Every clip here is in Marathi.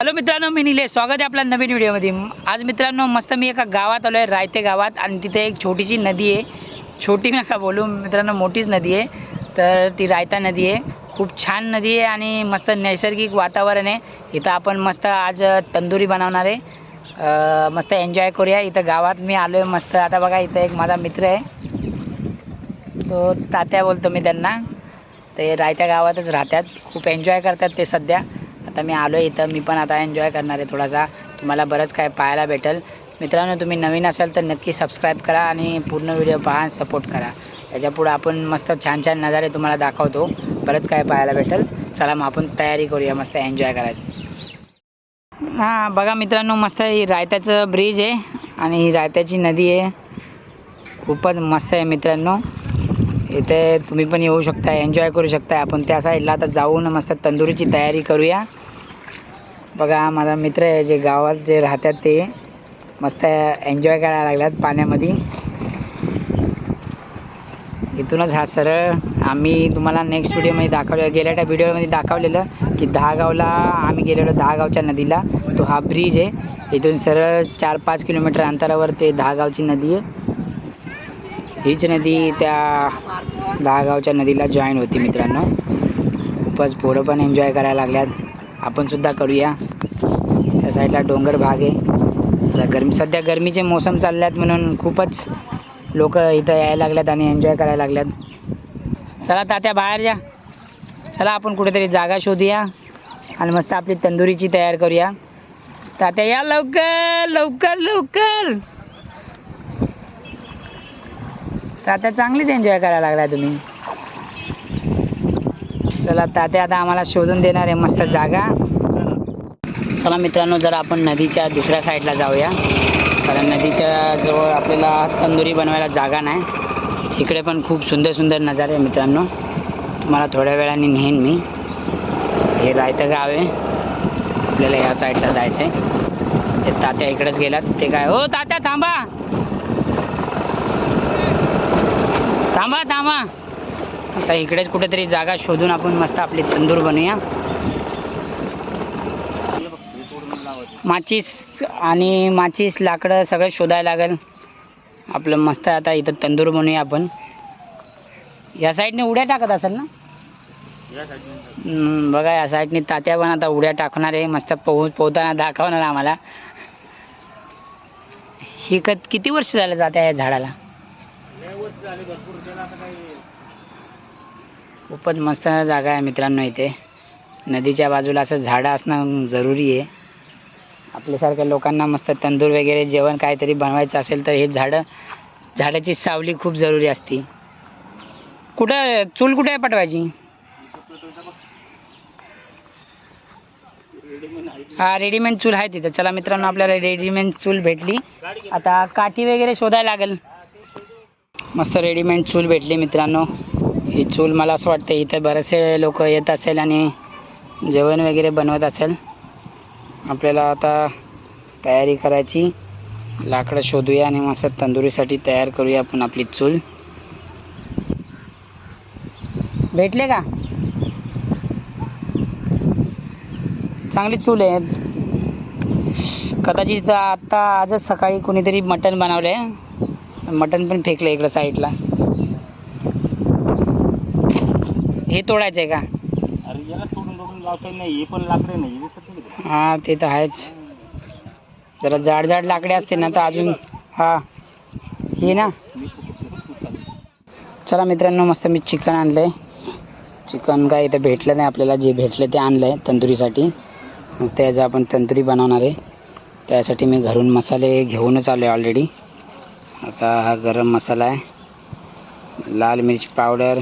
हॅलो मित्रांनो मी निलेश. स्वागत आहे आपल्या नवीन व्हिडिओमध्ये. आज मित्रांनो मस्त मी एका गावात आलो आहे रायते गावात आणि तिथे एक छोटीशी नदी आहे. छोटी नका बोलू मित्रांनो मोठीच नदी आहे. तर ती रायता नदी आहे. खूप छान नदी आहे आणि मस्त नैसर्गिक वातावरण आहे. इथं आपण मस्त आज तंदुरी बनवणार आहे. मस्त एन्जॉय करूया. इथं गावात मी आलो आहे मस्त. आता बघा इथं एक माझा मित्र आहे. तो तात्या बोलतो मी त्यांना. ते रायत्या गावातच राहतात. खूप एन्जॉय करतात ते सध्या. आता मी आलो आहे इथं. मी पण आता एन्जॉय करणार आहे थोडासा. तुम्हाला बरंच काय पाहायला भेटेल. मित्रांनो तुम्ही नवीन असाल तर नक्की सबस्क्राईब करा आणि पूर्ण व्हिडिओ पहा सपोर्ट करा. याच्यापुढं आपण मस्त छान छान नजारे तुम्हाला दाखवतो. बरंच काय पाहायला भेटेल. चला मग आपण तयारी करूया. मस्त एन्जॉय करायची हां बघा मित्रांनो मस्त ही रायत्याचं ब्रिज आहे आणि ही रायत्याची नदी आहे. खूपच मस्त आहे मित्रांनो. इथे तुम्ही पण येऊ शकता एन्जॉय करू शकता. आपण त्या साईडला आता जाऊन मस्त तंदुरीची तयारी करूया. बघा माझा मित्र आहे जे गावात जे राहतात ते मस्त एन्जॉय करायला लागल्यात पाण्यामध्ये. इथूनच हा सरळ आम्ही तुम्हाला नेक्स्ट व्हिडिओमध्ये दाखवलं. गेल्या त्या व्हिडिओमध्ये दाखवलेलं की दहागावला आम्ही गेलेलो दहागावच्या नदीला. तो हा ब्रिज आहे. इथून सरळ चार पाच किलोमीटर अंतरावर ते दहागावची नदी आहे. हीच नदी त्या दहागावच्या नदीला जॉईन होती मित्रांनो. खूपच पोरं पण एन्जॉय करायला लागल्यात. आपण सुद्धा करूया. त्या साईडला डोंगर भाग आहे. गरमी सध्या गरमीचे मोसम चालल्यात म्हणून खूपच लोक इथं यायला लागल्यात आणि एन्जॉय करायला लागल्यात. चला तात्या बाहेर जा. चला आपण कुठेतरी जागा शोधूया आणि मस्त आपली तंदुरीची तयार करूया. तात्या या लवकर लवकर लवकर. तात्या चांगलीच एन्जॉय करायला लागला तुम्ही. चला तात्या आता आम्हाला शोधून देणार आहे मस्त जागा. चला मित्रांनो जर आपण नदीच्या दुसऱ्या साईडला जाऊया. कारण नदीच्या जवळ आपल्याला तंदुरी बनवायला जागा नाही. इकडे पण खूप सुंदर सुंदर नजारे आहे मित्रांनो. तुम्हाला थोड्या वेळाने नेईन मी. हे रायतं गाव आहे. आपल्याला या साईडला जायचं आहे ते तात्या इकडेच गेलात ते काय? हो तात्या थांबा. थांबा थांबा. आता इकडेच कुठेतरी जागा शोधून आपण मस्त आपली तंदूर बनवूया माचीस आणि माचीस लाकडं सगळं शोधायला लागेल. आपलं मस्त आता इथं तंदूर बनवूया आपण. या साईडने उड्या टाकत असेल ना? बघा या साईडने तात्या पण आता उड्या टाकणार आहे. मस्त पोह पोहताना दाखवणार आम्हाला. ही कत किती वर्ष झालं जात्या या झाडाला? खूपच मस्त जागा आहे मित्रांनो इथे. नदीच्या बाजूला असं झाडं असणं जरुरी आहे. आपल्यासारख्या लोकांना मस्त तंदूर वगैरे जेवण काहीतरी बनवायचं असेल तर हे झाडं झाडाची सावली खूप जरुरी असते. कुठं चूल कुठे आहे पाठवायची हा रेडीमेड चूल आहे तिथं. चला मित्रांनो आपल्याला रेडीमेड चूल भेटली. आता काठी वगैरे शोधायला लागेल. मस्त रेडीमेड चूल भेटली मित्रांनो. ही चूल मला असं वाटतं इथं बरेचसे लोक येत असेल आणि जेवण वगैरे बनवत असेल. आपल्याला आता तयारी करायची. लाकडं शोधूया आणि मस्त तंदुरीसाठी तयार करूया आपण आपली चूल. भेटले का? चांगली चूल आहे. कदाचित आत्ता आजच सकाळी कोणीतरी मटण बनवलं आहे मटण पण फेकलं इकडं साईडला. हे तोडायचं आहे का? अरे याला तोडून तोडून लावता नाही हे पण लाकडे नाही दिसत नाही का? हा ते तर आहेच. जरा जाड जाड लाकडे असते ना तर अजून हा. हे ना. चला मित्रांनो मस्त मी चिकन आणलं आहे चिकन काय इथं भेटलं नाही आपल्याला जे भेटलं ते आणलं आहे तंदुरीसाठी. मस्त याचं आपण तंदुरी बनवणार आहे. त्यासाठी मी घरून मसाले घेऊनच आलो आहे ऑलरेडी आता हा गरम मसाला आहे. लाल मिरची पावडर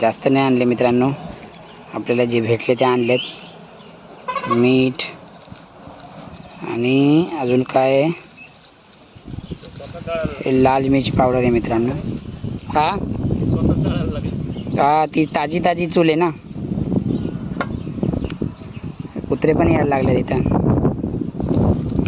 जास्त नाही आणले मित्रांनो. आपल्याला जे भेटले ते आणलेत. मीठ आणि अजून काय? लाल मिरची पावडर आहे मित्रांनो. हा? हा ती ताजी ताजी चूल आहे ना. कुत्रे पण यायला लागले तिथं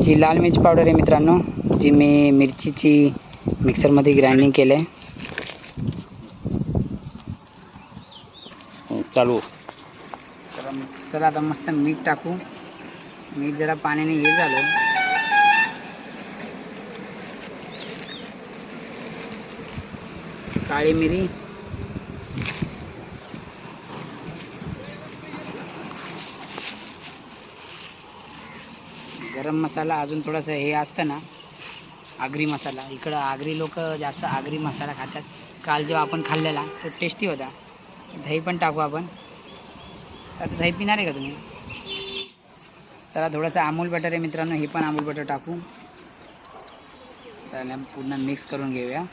ही लाल मिरची पावडर आहे मित्रांनो जी मी मिरचीची मिक्सरमध्ये ग्राइंडिंग केलं आहे चालू. चला आता मस्त मीठ टाकू. मीठ जरा पाण्याने हे झालं. काळी मिरी. गरम मसाला अजून थोडासा हे असतं ना आगरी मसाला. इकडं आगरी लोक जास्त आगरी मसाला खातात. काल जेव्हा आपण खाल्लेला तो टेस्टी होता. दही पण टाकू आपण. आता दही पिणार आहे का तुम्ही? चला थोडंसं अमूल बटर आहे मित्रांनो हे पण अमूल बटर टाकू. त्याला पूर्ण मिक्स करून घेऊया.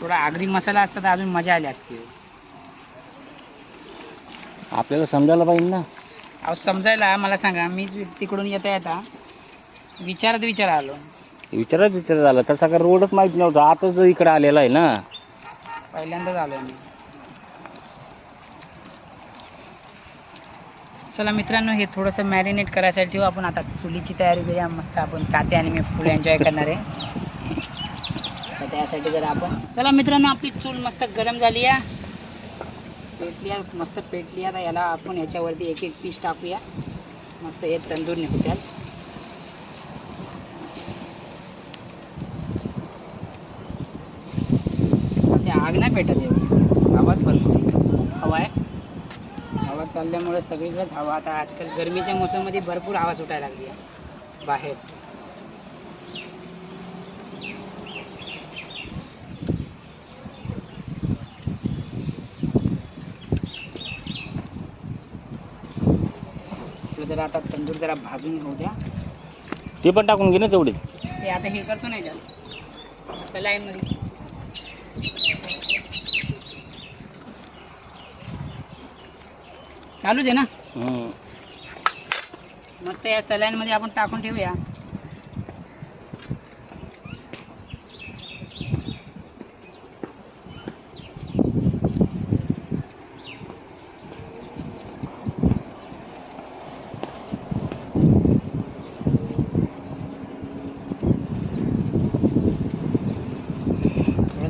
थोडा आगरी मसाला असता तर अजून मजा आली असती. आपल्याला समजायला पाहिजे ना. अहो समजायला मला सांगा मी तिकडून येता येता विचारत विचार आलो. विचारच विचार झाला तसा का रोडच माहीत नव्हता. आताच इकडे आलेला आहे ना. पहिल्यांदाच आलो मी चला मित्रांनो हे थोडंसं मॅरिनेट करायसाठी ठेवू. आपण आता चुलीची तयारी करूया. मस्त आपण ताते आणि मी फुल एन्जॉय करणार आहे. तर त्यासाठी जर आपण चला मित्रांनो आपली चूल मस्त गरम झाली आहे. पेटली मस्त पेटली आता याला आपण याच्यावरती एक एक पीस टाकूया. मस्त हे तंदूर निघत्याल ते आग नाही पेटत एवढी आवाज भरपूर आहे. हवा आहे? हवा चालल्यामुळे सगळीकडेच हवा. आता आजकाल गरमीच्या मोसममध्ये भरपूर हवा सुटायला लागली आहे बाहेर. जरा आता तंदूर जरा भाजून घेऊ द्या. ते पण टाकून घे ना तेवढे. ते आता हे करतो नाही का? लाईनमध्ये चालूच आहे ना? मस्त या सलाईनमध्ये आपण टाकून ठेवूया.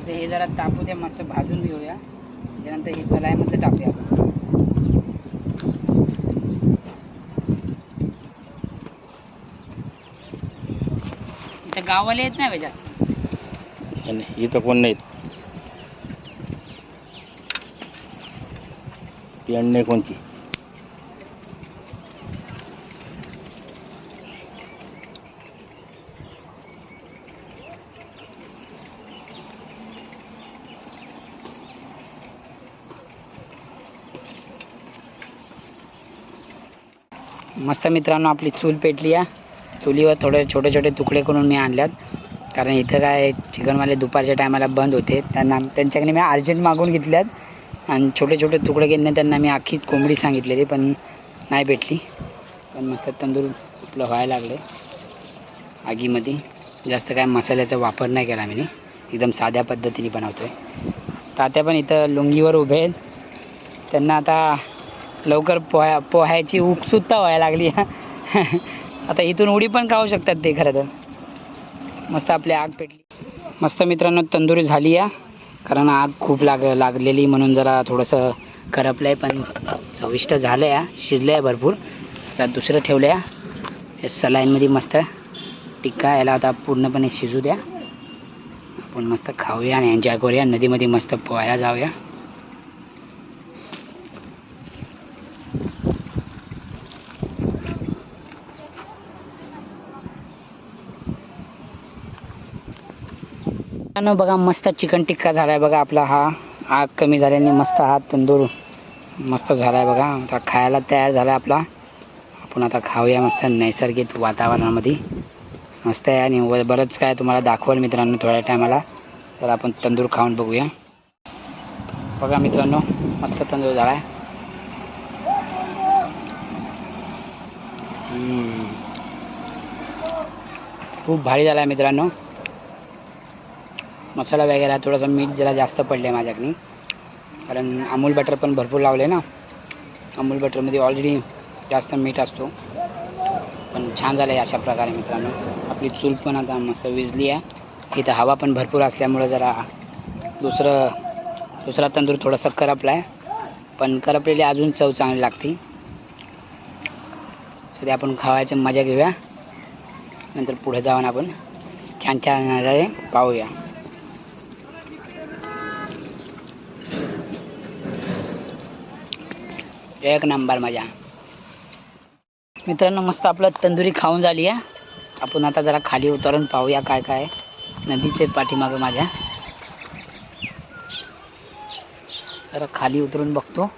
हे जरा तापू द्या मस्त भाजून घेऊया. त्याच्यानंतर हे सलाईमध्ये टाकूया आपण. गावाला येत नाही बे जास्त. नाही इथं कोण नाहीत. ती नाही कोणची मस्त मित्रांनो आपली चूल पेटली आहे चुलीवर थोडे छोटे छोटे तुकडे करून मी आणल्यात. कारण इथं काय चिकनवाले दुपारच्या टायमाला बंद होते. त्यांना त्यांच्याकडे मी अर्जंट मागून घेतल्यात. आणि छोटे छोटे तुकडे केल्याने त्यांना मी आखी कोंबडी सांगितलेली पण नाही भेटली. पण मस्त तंदूर आपलं व्हायला लागले. आगीमध्ये जास्त काय मसाल्याचा वापर नाही केला मी एकदम साध्या पद्धतीने बनवतो आहे तात्या पण इथं लुंगीवर उभे आहेत. त्यांना आता लवकर पोहा पोह्याची उत्सुकता व्हायला लागली. आता इथून उडी पण खाऊ शकतात ते खरं तर. मस्त आपली आग पेटली. मस्त मित्रांनो तंदुरी झाली या. कारण आग खूप लाग लागलेली म्हणून जरा थोडंसं करपलं आहे पण चविष्ट झालं आहे शिजलं आहे भरपूर. आता दुसरं ठेवलं आहे सलाईनमध्ये मस्त टिक्का याला आता पूर्णपणे शिजू द्या. आपण मस्त खाऊया आणि एन्जॉय करूया. नदीमध्ये मस्त पोहायला जाऊया. ना बघा मस्त चिकन टिक्का झाला आहे बघा आपला हा. आग कमी झाल्याने मस्त हा तंदूर मस्त झाला आहे बघा. आता खायला तयार झाला आहे आपला. आपण आता खाऊया मस्त नैसर्गिक वातावरणामध्ये. मस्त आहे आणि व बरंच काय तुम्हाला दाखवल मित्रांनो थोड्या टायमाला. तर आपण तंदूर खाऊन बघूया. बघा मित्रांनो मस्त तंदूर झाला आहे खूप भारी झाला आहे मित्रांनो. मसाला वगैरे थोडंसं मीठ जरा जास्त पडले माझ्याकडे. कारण अमूल बटर पण भरपूर लावले ना. अमूल बटरमध्ये ऑलरेडी जास्त मीठ असतो. पण छान झालं आहे अशा प्रकारे मित्रांनो. आपली चूल पण आता मस्त विजली आहे. इथं हवा पण भरपूर असल्यामुळं जरा दुसरं दुसरा तंदूर थोडासा करपला आहे पण करपलेली अजून चव चांगली लागते. सध्या आपण खावायची मजा घेऊया. नंतर पुढे जाऊन आपण छान छान पाहूया. एक नंबर मजा. मित्रांनो मस्त आपलं तंदुरी खाऊन झाली आहे. आपण आता जरा खाली उतरून पाहूया काय काय नदीचे पाठीमागं माझ्या. जरा खाली उतरून बघतो.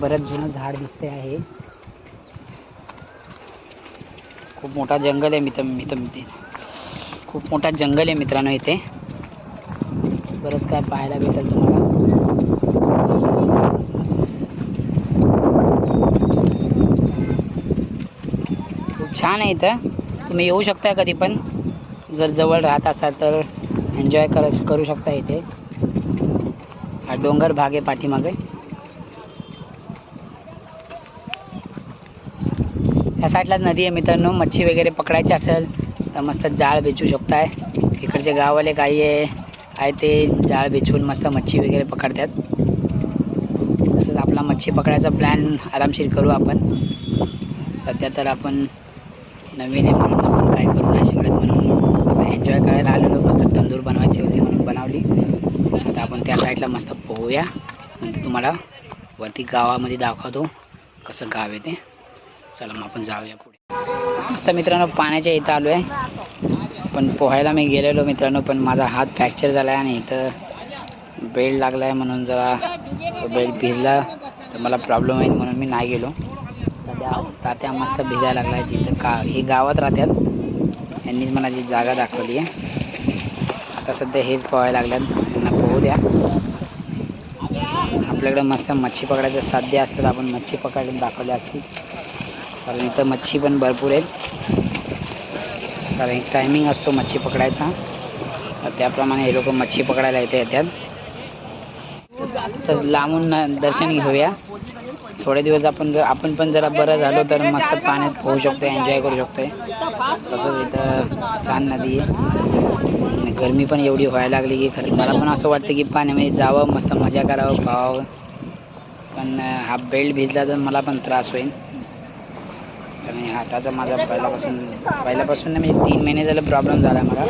बरंच जुनं झाड दिसते आहे. खूप मोठा जंगल आहे मित्र मित्र मित्र. खूप मोठा जंगल आहे मित्रांनो इथे. बरंच काय पाहायला भेटेल तुम्हाला. खूप छान आहे इथं. तुम्ही येऊ शकता कधी पण. जर जवळ राहत असाल तर एन्जॉय कर करू शकता इथे. हा डोंगर भाग आहे पाठीमागे. या साईडलाच नदी आहे मित्रांनो. मच्छी वगैरे पकडायची असेल तर मस्त जाळ बेचू शकताय. इकडचे गाववाले काही आहे. आहे ते जाळ बिछवून मस्त मच्छी वगैरे पकडतात. तसंच आपला मच्छी पकडायचा प्लॅन आरामशीर करू आपण. सध्या तर आपण नवीन आहे म्हणून आपण काय करू नाही शकत म्हणून असं एन्जॉय करायला आलेलो मस्त तंदूर बनवायची होती म्हणून बनवली. आता आपण त्या साईडला मस्त पोहूया. नंतर तुम्हाला वरती गावामध्ये दाखवतो कसं गाव आहे ते. चला मग आपण जाऊया पुढे. मस्त मित्रांनो पाण्याच्या इथं आलो आहे पण पोहायला मी गेलेलो मित्रांनो पण माझा हात फ्रॅक्चर झाला आहे आणि इथं बेल्ट लागला आहे म्हणून जरा तो बेल्ट भिजला तर मला प्रॉब्लेम होईल म्हणून मी नाही गेलो. तात्या तात्या मस्त भिजायला लागला आहे जिथं का हे गावात राहतात. यांनीच मला जी जागा दाखवली आहे. आता सध्या हेच पोहायला लागल्यात. त्यांना पोहू द्या. आपल्याकडे मस्त मच्छी पकडायचं साध्य असतात. आपण मच्छी पकडून दाखवले असतील. कारण इथं मच्छी पण भरपूर आहेत. कारण एक टायमिंग असतो मच्छी पकडायचा. तर त्याप्रमाणे हे लोक मच्छी पकडायला येते येतात. तर लांबून दर्शन घेऊया. थोडे दिवस आपण जर आपण पण जरा बरं झालो तर मस्त पाण्यात पोहू शकतो एन्जॉय करू शकतो तसंच इथं छान नदी आहे. गरमी पण एवढी व्हायला लागली की खरं मला पण असं वाटतं की पाण्यामध्ये जावं मस्त मजा करावं पाहावं. पण हा बेल्ट भिजला तर मला पण त्रास होईल. हे हाताचा माझा पहिल्यापासून पहिल्यापासून नाही म्हणजे तीन महिने झालं प्रॉब्लेम झाला मला.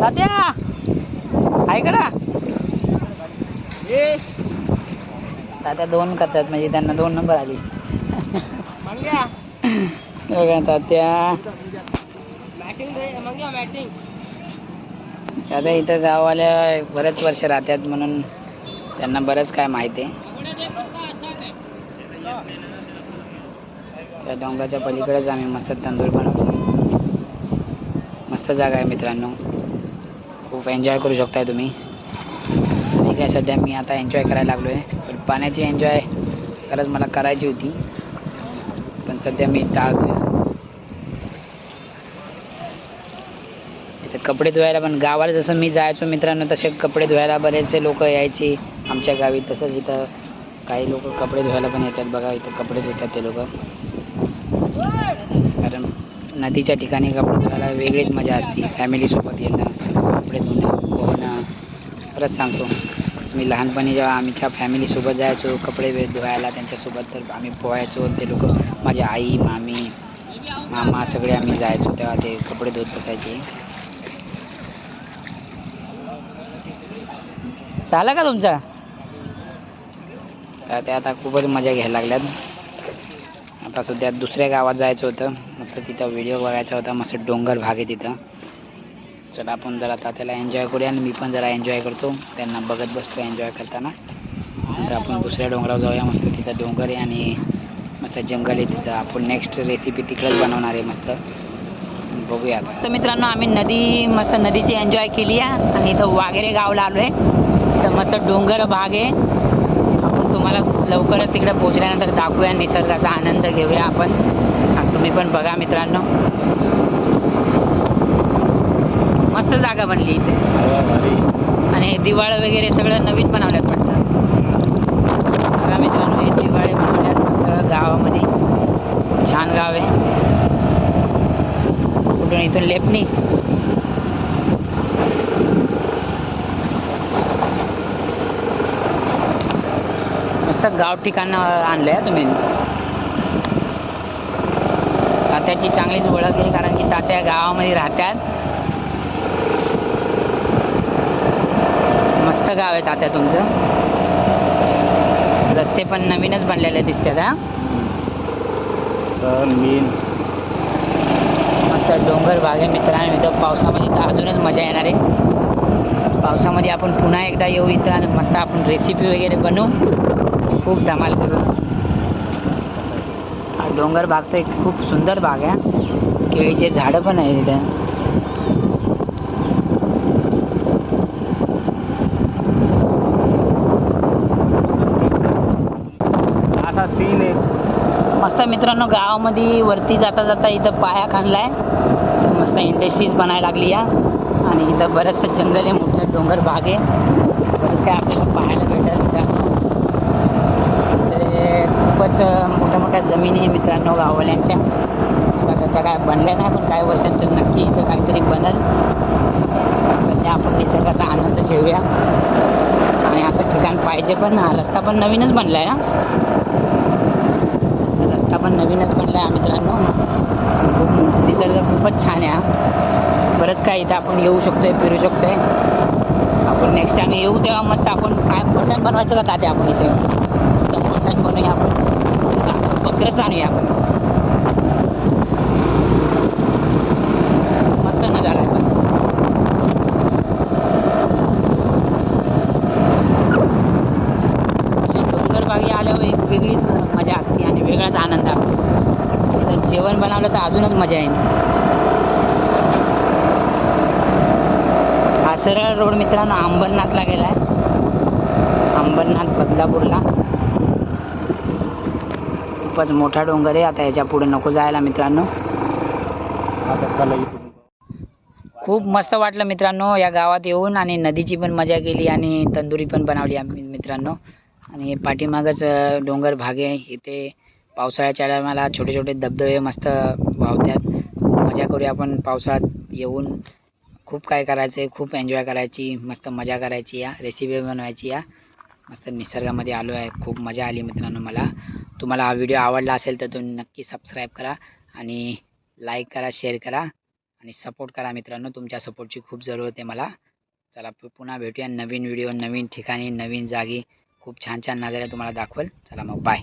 तात्या! ना. दोन करतात म्हणजे त्यांना दोन नंबर आली. बघा तात्या. तात्या इथं गाववाल्या बरेच वर्ष राहतात म्हणून त्यांना बरंच काय माहिती आहे. त्या डोंगराच्या पलीकडेच आम्ही मस्त तंदूर बनवतो. मस्त जागा आहे मित्रांनो. खूप एन्जॉय करू शकताय तुम्ही. ठीक आहे सध्या मी आता एन्जॉय करायला लागलो आहे पण पाण्याची एन्जॉय खरंच मला करायची होती. पण सध्या मी टाळतो इथे कपडे धुवायला पण गावाला जसं मी जायचो मित्रांनो तसे कपडे धुवायला बरेचसे लोक यायचे आमच्या गावी. तसंच इथं काही लोक कपडे धुवायला पण येतात बघा इथं कपडे धुतात ते लोक. नदीच्या ठिकाणी कपडे धुवायला वेगळीच मजा असते. फॅमिलीसोबत येणं कपडे धुणं पोहणं. परत सांगतो मी लहानपणी जेव्हा आमच्या फॅमिलीसोबत जायचो कपडे वेळ धुवायला त्यांच्यासोबत तर आम्ही पोहायचो. ते लोक माझी आई मामी मामा सगळे आम्ही जायचो तेव्हा ते कपडे धुत बसायचे. झाला का तुमचा? तर ते आता खूपच मजा घ्यायला लागल्यात. आता सध्या दुसऱ्या गावात जायचं होतं. मस्त तिथं व्हिडिओ बघायचा होता. मस्त डोंगर भाग आहे तिथं. चला आपण जरा आता त्याला एन्जॉय करूया आणि मी पण जरा एन्जॉय करतो. त्यांना बघत बसतो एन्जॉय करताना. नंतर आपण दुसऱ्या डोंगरावर जाऊया. मस्त तिथं डोंगर आहे आणि मस्त जंगल आहे तिथं. आपण नेक्स्ट रेसिपी तिकडंच बनवणार आहे मस्त. बघूया मस्त मित्रांनो आम्ही नदी मस्त नदीची एन्जॉय केली आहे. आणि इथं वाघेरे गावला आलो आहे इथं मस्त डोंगर भाग आहे. तुम्हाला लवकरच तिकडे पोहोचल्यानंतर दाखवूया निसर्गाचा आनंद घेऊया आपण. तुम्ही पण बघा मित्रांनो. मस्त जागा बनली इथे. आणि हे दिवाळ वगैरे सगळं नवीन बनवल्यात वाटतं. बघा मित्रांनो हे दिवाळे बनवल्यात मस्त गावामध्ये. छान गाव आहे. कुठून इथून लेपणी. मस्त गाव ठिकाण आणलं आहे तुम्ही तात्याची चांगलीच ओळख आहे कारण की तात्या गावामध्ये राहतात मस्त गाव आहे तात्या तुमचं. रस्ते पण नवीनच बनलेले दिसतात हा. मस्त डोंगर भाग आहे मित्रांनो इथं पावसामध्ये तर अजूनच मजा येणार आहे. पावसामध्ये आपण पुन्हा एकदा येऊ इथं आणि मस्त आपण रेसिपी वगैरे बनवू. खूप धमाल करू हा डोंगर भाग तर एक खूप सुंदर भाग आहे. केळीचे झाडं पण आहे तिथं असा सीन आहे. मस्त मित्रांनो गावामध्ये वरती जाता जाता इथं पाया खाणलाय मस्त इंडस्ट्रीज बनायला लागली या. आणि इथं बरंचसं जंगल आहे मोठं डोंगर भाग आहे. बरंच काय आपल्याला पाहायला भेटेल मित्रांनो ते मोठ्या मोठ्या जमिनी आहे मित्रांनो गाववाल्यांच्या. आता सध्या काय बनल्या नाही पण काही वर्षांतर नक्की इथं काहीतरी बनल. सध्या आपण निसर्गाचा आनंद घेऊया. आणि असं ठिकाण पाहिजे पण हा रस्ता पण नवीनच बनला आहे ना रस्ता पण नवीनच बनला आहे मित्रांनो. खूप निसर्ग खूपच छान आहे बरंच काय इथं आपण येऊ शकतोय फिरू शकतोय. आपण नेक्स्ट टाइम येऊ तेव्हा मस्त आपण काय मटण बनवायचं का तात्या आपण इथे? मस्त बनवूया आपण. बकरंच आणूया आपण मस्त नजारा आहे पण. डोंगरबागी आल्यावर एक वेगळीच मजा असते आणि वेगळाच आनंद असतो. तर जेवण बनवलं तर अजूनच मजा येईल. हा सरळ रोड मित्रांनो अंबरनाथला गेला आहे अंबरनाथ बदलापूरला. खूपच मोठा डोंगर आहे. आता ह्याच्या पुढे नको जायला मित्रांनो. खूप मस्त वाटलं मित्रांनो या गावात येऊन आणि नदीची पण मजा केली आणि तंदुरी पण बनवली आम्ही मित्रांनो. आणि पाठीमागच डोंगर भाग आहे. इथे पावसाळ्याच्या टायमाला छोटे छोटे धबधबे मस्त वाहतात. खूप मजा करूया आपण पावसाळ्यात येऊन. खूप काय करायचं आहे खूप एन्जॉय करायची मस्त मजा करायची या. रेसिपी बनवायची या. मस्त निसर्गामध्ये आलो आहे. खूप मजा आली मित्रांनो मला. तुम्हाला हा व्हिडिओ आवडला असेल तर तुम्ही नक्की सबस्क्राईब करा आणि लाईक करा शेअर करा आणि सपोर्ट करा मित्रांनो. तुमच्या सपोर्टची खूप जरूरत आहे मला. चला पुन्हा भेटूया नवीन व्हिडिओ नवीन ठिकाणी नवीन जागी. खूप छान छान नजारे तुम्हाला दाखवेल. चला मग बाय